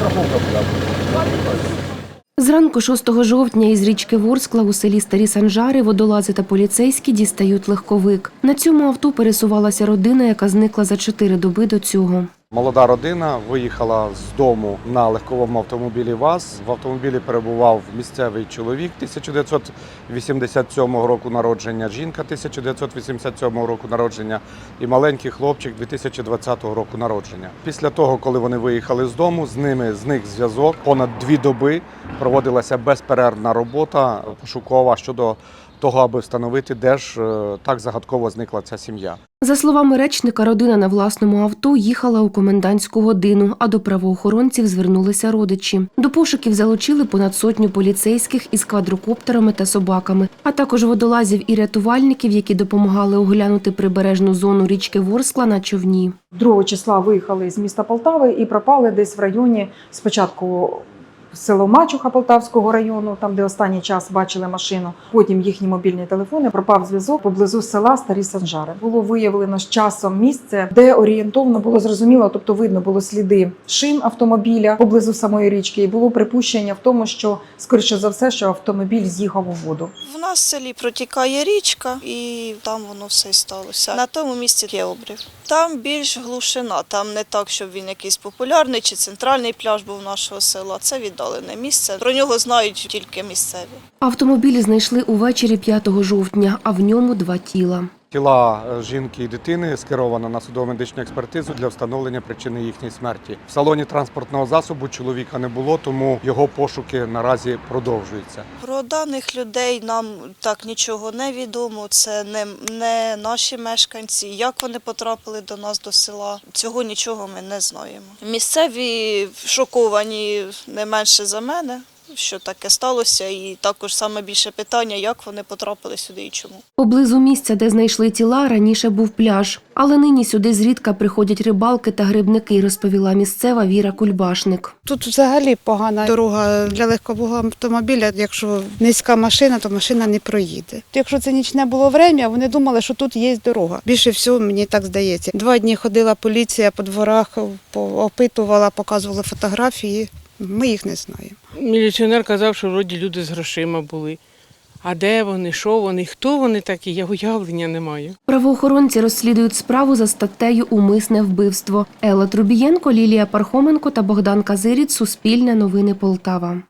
страховка була. Зранку 6 жовтня із річки Ворскла у селі Старі Санжари водолази та поліцейські дістають легковик. На цьому авто пересувалася родина, яка зникла за чотири доби до цього. Молода родина виїхала з дому на легковому автомобілі ВАЗ. В автомобілі перебував місцевий чоловік 1987 року народження, жінка 1987 року народження і маленький хлопчик 2020 року народження. Після того, коли вони виїхали з дому, з ними зник зв'язок. Понад дві доби проводилася безперервна робота пошукова щодо того, аби встановити, де ж е, так загадково зникла ця сім'я. За словами речника, родина на власному авто їхала у комендантську годину, а до правоохоронців звернулися родичі. До пошуків залучили понад сотню поліцейських із квадрокоптерами та собаками, а також водолазів і рятувальників, які допомагали оглянути прибережну зону річки Ворскла на човні. 2 числа виїхали з міста Полтави і пропали десь в районі спочатку. Село Мачуха Полтавського району, там де останній час бачили машину. Потім їхні мобільні телефони пропав зв'язок поблизу села Старі Санжари. Було виявлено з часом місце, де орієнтовно було зрозуміло, тобто видно було сліди шин автомобіля поблизу самої річки. І було припущення в тому, що скоріше за все, що автомобіль з'їхав у воду. В нас в селі протікає річка, і там воно все сталося. На тому місці є обрив. Там більш глушина, там не так, щоб він якийсь популярний чи центральний пляж був нашого села. Це віддалене місце. Про нього знають тільки місцеві. Автомобіль знайшли увечері 5 жовтня, а в ньому два тіла. Тіла е, жінки і дитини скеровано на судово-медичну експертизу для встановлення причини їхньої смерті. В салоні транспортного засобу чоловіка не було, тому його пошуки наразі продовжуються. Про даних людей нам так нічого не відомо. Це не, не наші мешканці. Як вони потрапили до нас до села, цього нічого ми не знаємо. Місцеві шоковані не менше за мене. Що таке сталося, і також саме більше питання, як вони потрапили сюди і чому. Поблизу місця, де знайшли тіла, раніше був пляж, але нині сюди зрідка приходять рибалки та грибники, розповіла місцева Віра Кульбашник. Тут взагалі погана дорога для легкового автомобіля. Якщо низька машина, то машина не проїде. Якщо це нічне було время, вони думали, що тут є дорога. Більше всього, мені так здається. Два дні ходила поліція по дворах, опитувала, показувала фотографії. Ми їх не знаємо. Міліціонер казав, що вроді люди з грошима були. А де вони, що вони, хто вони такі, я уявлення не маю. Правоохоронці розслідують справу за статтею Умисне вбивство. Елла Трубієнко, Лілія Пархоменко та Богдан Казиріць. Суспільне новини Полтава.